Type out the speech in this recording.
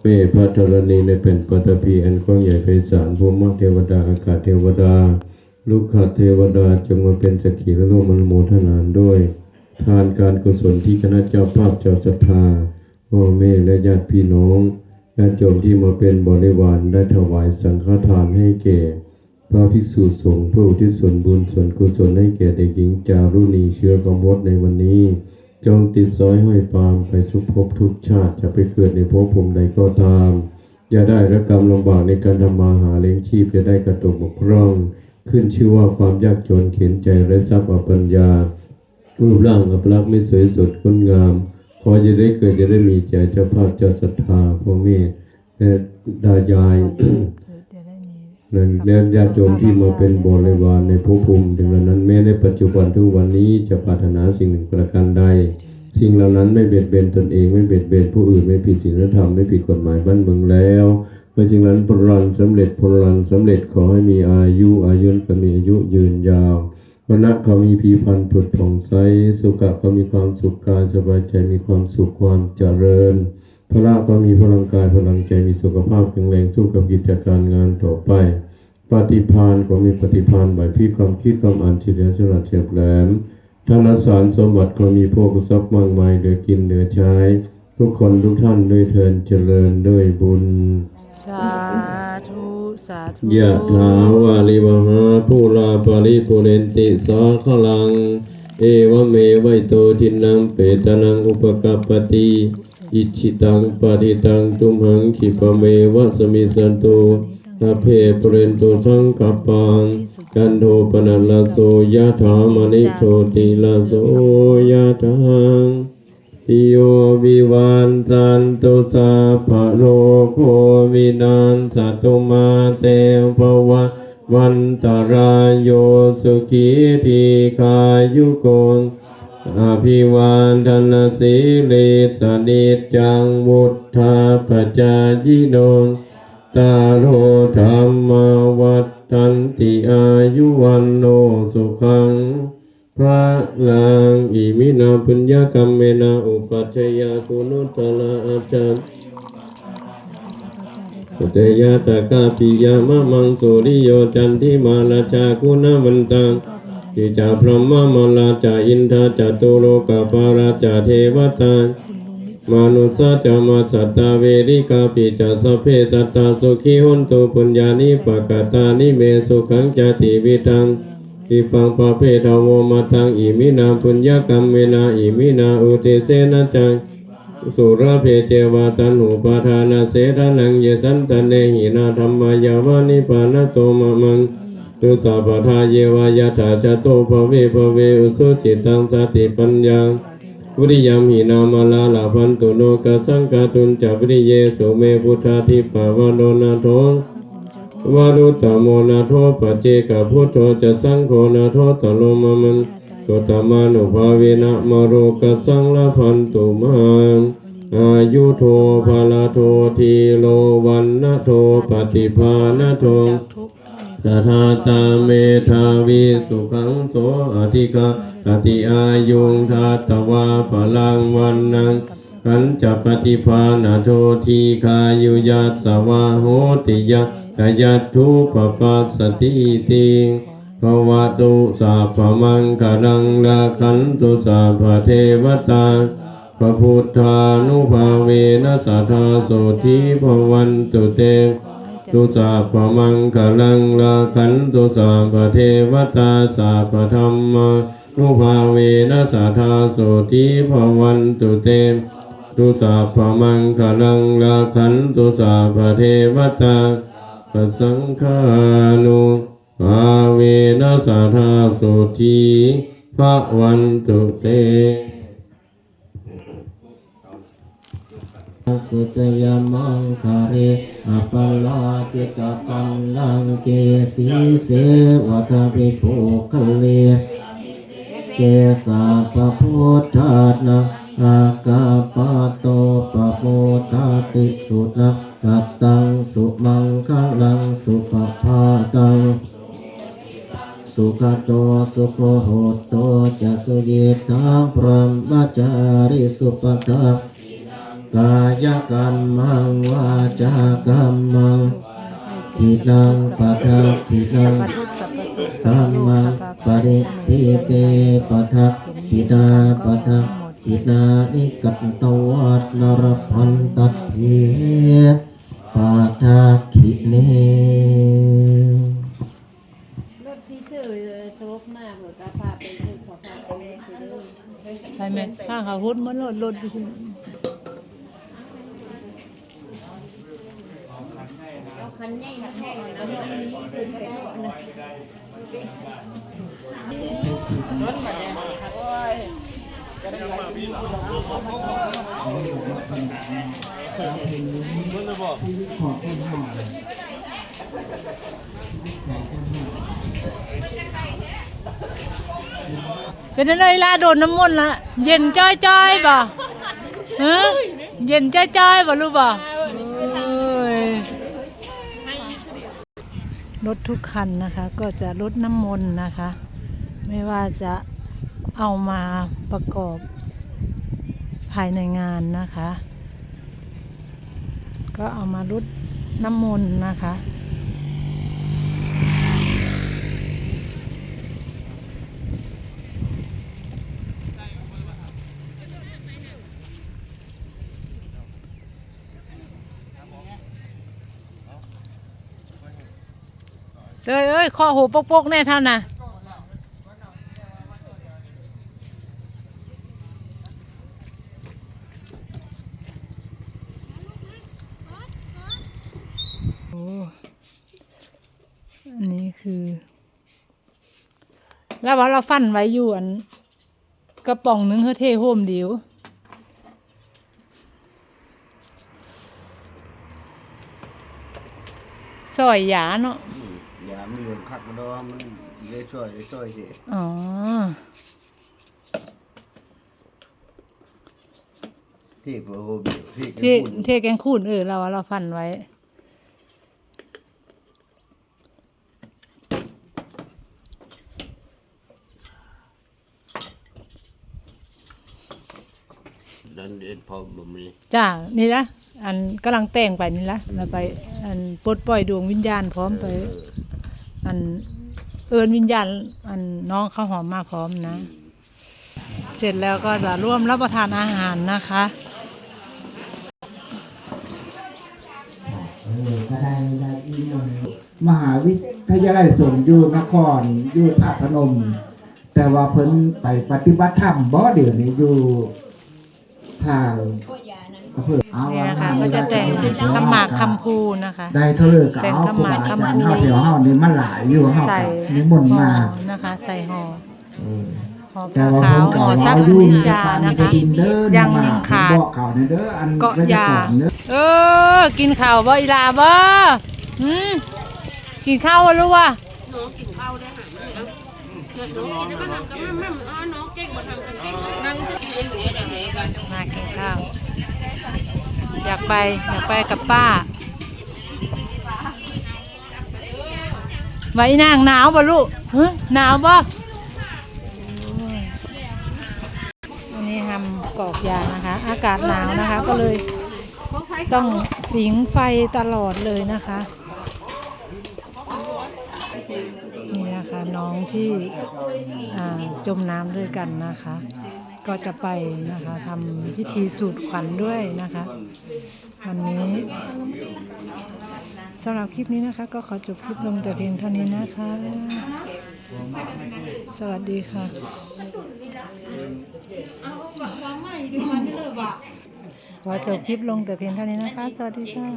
เมพระธรณีในเป็นปฐพีอันกว้างใหญ่ไพศาลภูมิเทวดาอากาศเทวดา ลูกขเทวดาจงมาเป็นสักขีและร่วมนโมทนานด้วย ทานการกุศลที่คณะเจ้าภาพเจ้าศรัทธาพ่อแม่และญาติพี่น้องญาติโยมที่มาเป็นบริวารได้ถวายสังฆทานให้แก่ พระภิกษุสงฆ์เพื่ออุทิศส่วนบุญส่วนกุศลให้แก่เด็กหญิงจารุณีเชื้อกมดในวันนี้ จงติดสอยห้อยปามไปทุกภพทุกชาติจะไปเกิดในภพภูมิใดก็ตาม อย่าได้ระกรรมลำบากในการทำมาหาเลี้ยงชีพจะได้กระตุกบกพร่อง ขึ้นชื่อว่าความยากจนเข็นใจและทรัพย์อปัญญารูปร่างอัปลักษณ์ไม่สวยสดงดงาม ขอจะได้เกิดจะได้มีใจเจ้าภาพเจ้าศรัทธาพ่อแม่และดายาย นั้นแล้วญาติโยมที่มาเป็นบริวารในภพภูมิถึงนั้นแม้ในปัจจุบันทุกวันนี้จะปรารถนาสิ่งหนึ่งประการใดสิ่งเหล่านั้นไม่เบียดเบียนตนเองไม่เบียดเบียนผู้อื่นไม่ผิดศีลธรรมไม่ผิดกฎหมายบ้านเมืองแล้วเพราะฉะนั้นพลังสำเร็จพลังสำเร็จขอให้มีอายุอายุก็มีอายุยืนยาววันนะเขามีพีพันผุดผ่องใสสุขะเขามีความสุขกายสบายใจมีความสุขความเจริญ พระก็มีพลังกายพลังใจมีสุขภาพแข็งแรงสู้กับกิจการงานต่อไป ปฏิพานก็มีปฏิพานไหวพริบความคิดความอ่านเฉลียวฉลาดเฉียบแหลมธนสารสมบัติก็มีพวกทรัพย์มากมายเหลือกินเหลือใช้ ทุกคนทุกท่านด้วยเทินเจริญด้วยบุญสาธุสาธุยะถาวาลิวหาภูราปาริปุเรนติสาขลัง เอวเมวัยโตทินังเปตนังอุปกปปติ อิชิตังปฏิตังตุมหังขิปะเมวะสมิสันตุอาเพปเรนตุสังกปปังกันโทปนัลลโสยะถามณิโชติลาโสยะถาติโยวิวันจันตุสาภะโรโควินันสตุมาเตภวะวันตรายโยสุขีทีขายุโก อภิวันธนสีลิสนิจังวุฒาปจายิโนตาโรธรรมวัฏตันติอายุวันโนสุขังพระลังอิมินาปุญญกรรมเมนาอุปัชยาคุณุตละอาจารย์ปุเตยะตะกาปิยามะมังสุริโยจันทิมาลาจาคุณวันตัง กิจาพรหมมลาจาอินทาจตุโลกปาราจาเทวตามนุสสะจามาสัตตาเวริกาปิจาสเพสัตตาสุขีหุนตุปุญญานิปกตานิเมสุขังจติวิตังติปังปะเพทาวมาทังอิมินาปุญญกรรมเมนาอิมินาอุเทเสนะจังสุรเพเจวาตันหุปทานาเสทานังเยสันตเนหินาธรรมายาวานิปานะโตมะมัง ตุสาปทาเยวายาถาจโตภเวภเวอุสุจิตังสติปัญญาวิริยมหินามาลาลาพันตุโนกสังกาตุนจัวิริเยสุเมพุทธาทิปาวโนนาโทวารุตโมนาโทปเจกพุทโธจะสังโฆนาโทตโลมมันกตมานุภาเวนะมโรกัสังละพันตุมังอายุโทภาลาโททีโลวันนะโทปฏิภาณโทจากทุกข์ สทาตาเมธาวิสุขังโสอธิกาตติอายุงทัตวาพลังวันนังขันจะปฏิภาณโททีคายุยัสสวาโหติยะกยัตทุปปัสสติติภวตุสาพมังคารังลาขันตุสาพเทวตาพระพุทธานุภาเวนัสสทธาโสทิภวันตุเต ตุสาพมังคลังลาขันตุสาพเทวตาสาพธรรมานุภาเวนัสสทธาโสทิภวันตุเตตุสาพมังคลังลาขันตุสาพเทวตาปสังฆานุภาเวนัสสทธาโสทิภวันตุเต สุจยมังคาเรอปลาติกาปันลังเกสีเสวัตภิโภคเลเกสาปะพุทธานะอากาปโตปะโพธาติสุนะกัตตังสุมังคลังสุปภาตังสุขโตสุโพโหโตจะสุยิทังพรหมจาริสุปทัง กายกรรมังวาจากรรมังทินังปัทะทินังปัทุสัพพสุสัมมาปริทิเตปัทะทินาปัทะทินานิกัตตวัตนรพันตัดเทปัทะขิเนรถที่ซื้อโต๊ะมากเลยก็พาไป ซื้อขอพาไปเลยซื้อเลยไปไหมข้างเขาหุดมันรถรถดิฉันเอาคันใหญ่คันแห้งนะมันนี้ขึ้นไปหมดเลยเป็นอะไรล่ะโดนน้ำมนต์ละเย็นจ้อยจ้อยบ่ฮะเย็นจ้อยจ้อยบ่รู้บ่โอ้ย รถทุกคันนะคะ ก็จะลดน้ำมนต์นะคะ ไม่ว่าจะเอามาประกอบภายในงานนะคะ ก็เอามาลดน้ำมนต์นะคะ เลยเอ้ยคอหูปกๆแน่เท่าน่ะโอ้อันนี้คือ แล้วว่าเราฟันไว้อยู่อันกระป๋องนึงเฮาเทโฮมเดียวซอยหยาเนาะ อย่ามีเรื่องคักมาดอมันได้ช่วยได้ช่วยสิอ๋อ ที่โปรโฮบิที่ที่คุณเทแกงคูนเออเราเราฟันไว้ ดันเด็ดพอบ่มีจ้า นี่ละ อันกำลังแต่งไปนี่ละเราไป อันปลดปล่อยดวงวิญญาณพร้อมไปอั นเอินวิญญาณอันน้องข้าวหอมมาพร้อมนะ เสร็จแล้วก็จะร่วมรับประทานอาหารนะคะเออก็ได้ได้อีกหน่อยมหาวิทยาลัยสงฆ์อยู่นครอยู่ท่าตุพนม แต่ว่าเพิ่นไปปฏิบัติธรรมบ่เดี๋ยวนี้อยู่ทางอำเภอเอา นี่นะคะก็จะแต่งคำหมากคำพูนะคะ ได้เท่าเลยก็แต่งเอาคำหมากคำพูเฮาเดี๋ยวเฮานี่มันหลายอยู่เฮาใส่ก็นิมนต์ห่อมานะคะ ใส่ห่อเออห่อผ้าแต่ว่าขาวเพิ่นก็ห่อเอาซักอยู่นิในจาปานนะกระคะดินเด้อยังมายังขาด บอกเขาในเด้ออันเกาะไว้ในยาของเด้อเออ กินข้าวบ่อีลาบ่หืมกินข้าวบ่รู้ว่าน้องกินข้าวได้หาเลยอะน้องกินได้มาทำกับแม่แม่อ๋อน้องเก่งมาทำกันเก่งนั่งสิเล่นเด็กๆกัน มากินข้าว อยากไปอยากไปกับป้าไว้นางหนาวบ่ลูกหนาวบ่โอ้ยอันนี้ทำกรอกยานะคะ อากาศหนาวนะคะ ก็เลยต้องผิงไฟตลอดเลยนะคะ นี่นะคะน้องที่จมน้ำด้วยกันนะคะ ก็จะไปนะคะทำพิธีสูตรขวัญด้วยนะคะ วันนี้สำหรับคลิปนี้นะคะ ก็ขอจบคลิปลงแต่เพียงเท่านี้นะคะ สวัสดีค่ะขอจบคลิปลงแต่เพียงเท่านี้นะคะ สวัสดีค่ะ